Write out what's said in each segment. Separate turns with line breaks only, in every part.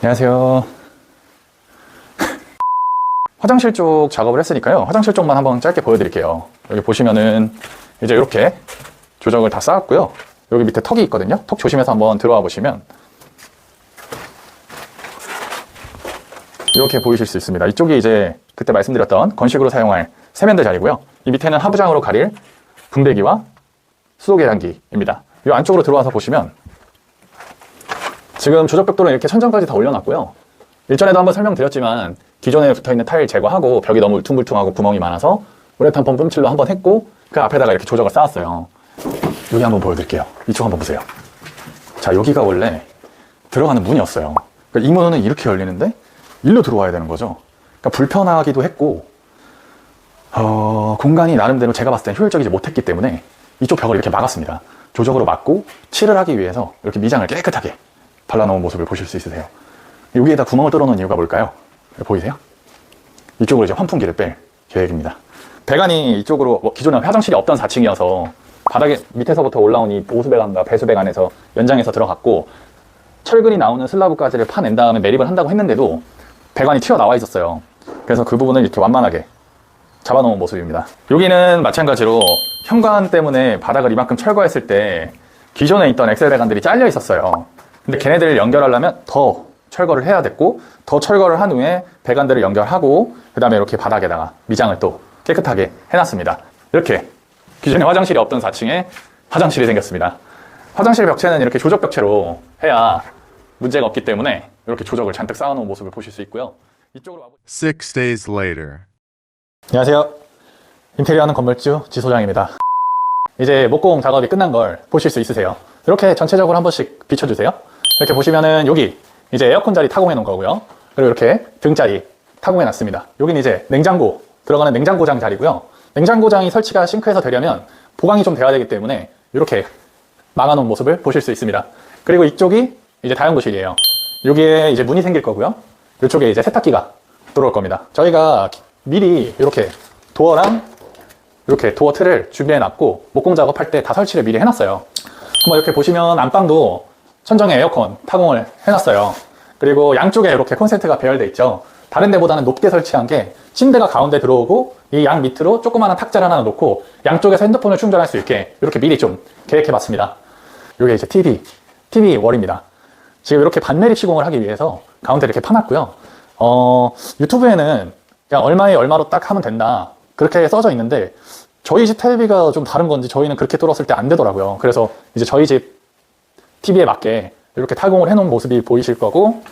안녕하세요. 화장실 쪽 작업을 했으니까요. 화장실 쪽만 한번 짧게 보여드릴게요. 여기 보시면은 이제 이렇게 조정을 다 쌓았고요. 여기 밑에 턱이 있거든요. 턱 조심해서 한번 들어와 보시면 이렇게 보이실 수 있습니다. 이쪽이 이제 그때 말씀드렸던 건식으로 사용할 세면대 자리고요. 이 밑에는 하부장으로 가릴 분배기와 수도 계량기입니다. 이 안쪽으로 들어와서 보시면 지금 조적벽돌은 이렇게 천장까지 다 올려놨고요. 일전에도 한번 설명드렸지만 기존에 붙어있는 타일 제거하고 벽이 너무 울퉁불퉁하고 구멍이 많아서 우레탄 펌 뿜칠로 한번 했고 그 앞에다가 이렇게 조적을 쌓았어요. 여기 한번 보여드릴게요. 이쪽 한번 보세요. 자 여기가 원래 들어가는 문이었어요. 그러니까 이 문은 이렇게 열리는데 일로 들어와야 되는 거죠. 그러니까 불편하기도 했고 어, 공간이 나름대로 제가 봤을 땐 효율적이지 못했기 때문에 이쪽 벽을 이렇게 막았습니다. 조적으로 막고 칠을 하기 위해서 이렇게 미장을 깨끗하게 발라놓은 모습을 보실 수 있으세요. 여기에다 구멍을 뚫어놓은 이유가 뭘까요? 보이세요? 이쪽으로 이제 환풍기를 뺄 계획입니다. 배관이 이쪽으로 뭐 기존에 화장실이 없던 4층이어서 바닥에 밑에서부터 올라온 이 보수배관과 배수배관에서 연장해서 들어갔고 철근이 나오는 슬라브까지를 파낸 다음에 매립을 한다고 했는데도 배관이 튀어나와 있었어요. 그래서 그 부분을 이렇게 완만하게 잡아놓은 모습입니다. 여기는 마찬가지로 현관 때문에 바닥을 이만큼 철거했을 때 기존에 있던 엑셀 배관들이 잘려 있었어요. 근데 걔네들을 연결하려면 더 철거를 해야 됐고 더 철거를 한 후에 배관들을 연결하고 그 다음에 이렇게 바닥에다가 미장을 또 깨끗하게 해놨습니다. 이렇게 기존에 화장실이 없던 4층에 화장실이 생겼습니다. 화장실 벽체는 이렇게 조적 벽체로 해야 문제가 없기 때문에 이렇게 조적을 잔뜩 쌓아놓은 모습을 보실 수 있고요. 이쪽으로 와보...
Six days later.
안녕하세요. 인테리어 하는 건물주 지소장입니다. 이제 목공 작업이 끝난 걸 보실 수 있으세요. 이렇게 전체적으로 한 번씩 비춰주세요. 이렇게 보시면은 여기 이제 에어컨 자리 타공해 놓은 거고요. 그리고 이렇게 등 자리 타공해 놨습니다. 여기는 이제 냉장고 들어가는 냉장고장 자리고요. 냉장고장이 설치가 싱크에서 되려면 보강이 좀 돼야 되기 때문에 이렇게 막아놓은 모습을 보실 수 있습니다. 그리고 이쪽이 이제 다용도실이에요. 여기에 이제 문이 생길 거고요. 이쪽에 이제 세탁기가 들어올 겁니다. 저희가 미리 이렇게 도어랑 이렇게 도어 틀을 준비해 놨고 목공 작업할 때 다 설치를 미리 해놨어요. 한번 이렇게 보시면 안방도 천정에 에어컨 타공을 해놨어요. 그리고 양쪽에 이렇게 콘센트가 배열돼 있죠. 다른 데보다는 높게 설치한 게 침대가 가운데 들어오고 이 양 밑으로 조그마한 탁자를 하나 놓고 양쪽에서 핸드폰을 충전할 수 있게 이렇게 미리 좀 계획해 봤습니다. 이게 이제 TV, TV 월입니다. 지금 이렇게 반내립 시공을 하기 위해서 가운데 이렇게 파놨고요. 어, 유튜브에는 그냥 얼마에 얼마로 딱 하면 된다. 그렇게 써져 있는데 저희 집 텔레비가 좀 다른 건지 저희는 그렇게 뚫었을 때 안 되더라고요. 그래서 이제 저희 집 TV에 맞게 이렇게 타공을 해놓은 모습이 보이실 거고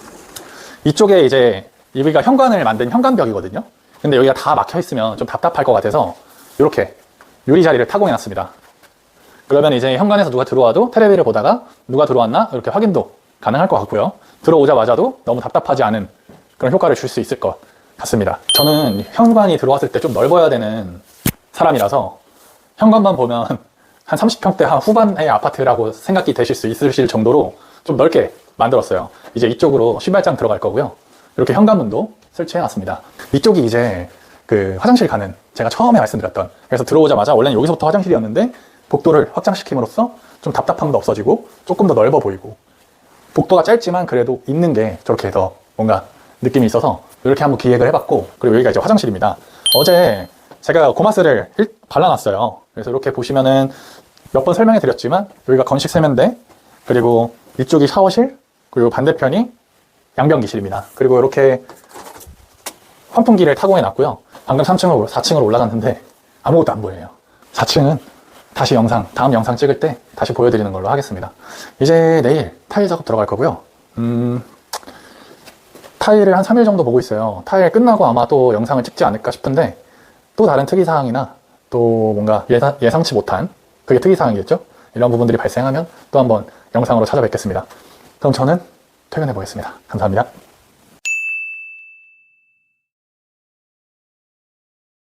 이쪽에 이제 여기가 현관을 만든 현관벽이거든요. 근데 여기가 다 막혀 있으면 좀 답답할 것 같아서 이렇게 유리 자리를 타공해 놨습니다. 그러면 이제 현관에서 누가 들어와도 텔레비를 보다가 누가 들어왔나 이렇게 확인도 가능할 것 같고요. 들어오자마자도 너무 답답하지 않은 그런 효과를 줄 수 있을 것 같습니다. 저는 현관이 들어왔을 때 좀 넓어야 되는 사람이라서 현관만 보면 한 30평대 한 후반의 아파트라고 생각이 되실 수 있으실 정도로 좀 넓게 만들었어요. 이제 이쪽으로 신발장 들어갈 거고요. 이렇게 현관문도 설치해 놨습니다. 이쪽이 이제 그 화장실 가는 제가 처음에 말씀드렸던 그래서 들어오자마자 원래는 여기서부터 화장실이었는데 복도를 확장시킴으로써 좀 답답함도 없어지고 조금 더 넓어 보이고 복도가 짧지만 그래도 있는 게 저렇게 더 뭔가 느낌이 있어서 이렇게 한번 기획을 해봤고 그리고 여기가 이제 화장실입니다. 어제 제가 고마스를 일- 발라놨어요. 그래서 이렇게 보시면은 몇 번 설명해 드렸지만 여기가 건식 세면대 그리고 이쪽이 샤워실 그리고 반대편이 양변기실입니다. 그리고 이렇게 환풍기를 타공해 놨고요. 방금 3층으로 4층으로 올라갔는데 아무것도 안 보여요. 4층은 다시 영상 다음 영상 찍을 때 다시 보여드리는 걸로 하겠습니다. 이제 내일 타일 작업 들어갈 거고요. 음, 타일을 한 3일 정도 보고 있어요. 타일 끝나고 아마 또 영상을 찍지 않을까 싶은데 또 다른 특이사항이나 또 뭔가 예사, 예상 치 못한 그게 특이사항이겠죠? 이런 부분들이 발생하면 또 한번 영상으로 찾아뵙겠습니다. 그럼 저는 퇴근해 보겠습니다. 감사합니다.